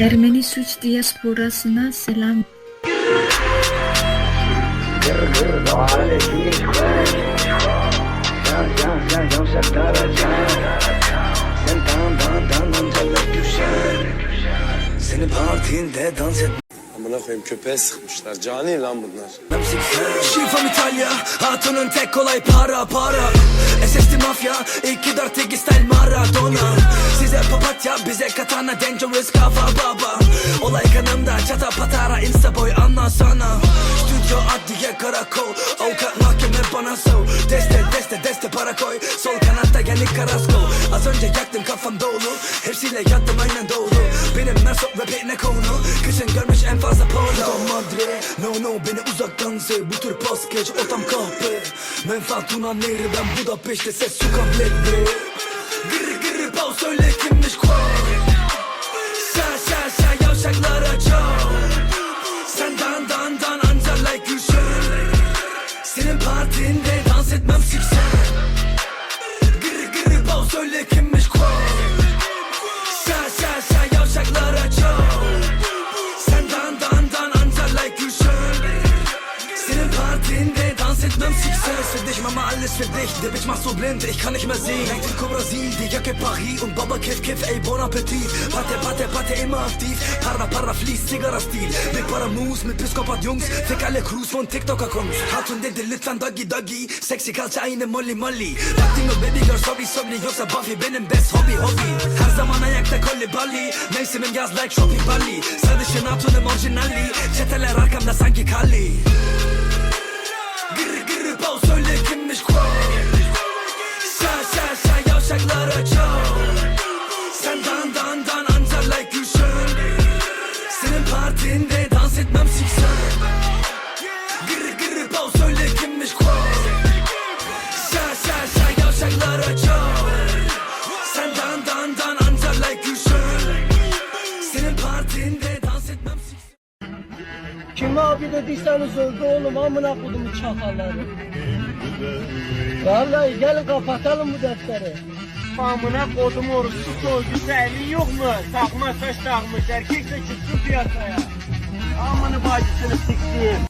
Ermeni suç diasporasına selam. Seni partinde dans et Amına koyayım köpeğe sıkmışlar. Cani lan bunlar. Şifam İtalya Hatunun tek kolay para para SSD bize katana Dangerous kafa baba Olay kanımda çata patara Insta boy anlasana Stüdyo adliye karakol. Avukat mahkeme bana sor. Deste deste deste para koy. Sol kanatta gelik karasko Az önce yaktım kafam dolu. Hepsiyle yattım aynen doğru. Benim Merso rap ne konu? Kışın görmüş en fazla polo Madre No no beni uzaktan sev. Bu tür pas geç ortam kahpe. Menfaat Tunan nehri ben Budapeşte ses su kabletti Gırı gırı pav söyle kimmiş kuar Sen dan dan dan anca like Gülşen Senin partinde etmem siksen Alles für dich, Mama, alles für dich. Der Bitch macht so blind, ich kann nicht mehr sehen. Lenkt in Brasil, die Jacke Paris Und Baba kiff, kiff, ey, bon Appetit. Pate, pate, pate, immer aktiv Para, para, fließt, Zigarra-Stil Big para Moves mit Psikopat-Jungs Fick alle Crews von TikToker-Kunst Hatun dedi lütfen doggy doggy. Sexy kalça aynı molly molly. Baktın mı baby girl sorry sorry Yoksa Buffy. Benim best hobby hobby. Her zaman ayakta kolli balli. Mevsimin yaz like shopping balli. Sarışın hatunum orijinali Çeteler arkamda sanki kalli Gırı pav söyle kimmiş kuar Sen sen sen yavşaklara çok Sen dan dan dan anca like Gülşen. Senin partinde dans etmem siksen. Gırı gırı pav söyle kimmiş kuar Sen sen sen yavşaklara çok Sen dan dan dan anca like Gülşen. Senin partinde dans etmem siksen Kim abi dediyseniz oldu oğlum amına kodumu çakalları. Vallahi gelin kapatalım bu defteri. Amına kodum oruçlu sözcüsü elin yok mu? Takma saç takmış erkek de çıksın piyasaya. Amını bacısını siktiğim.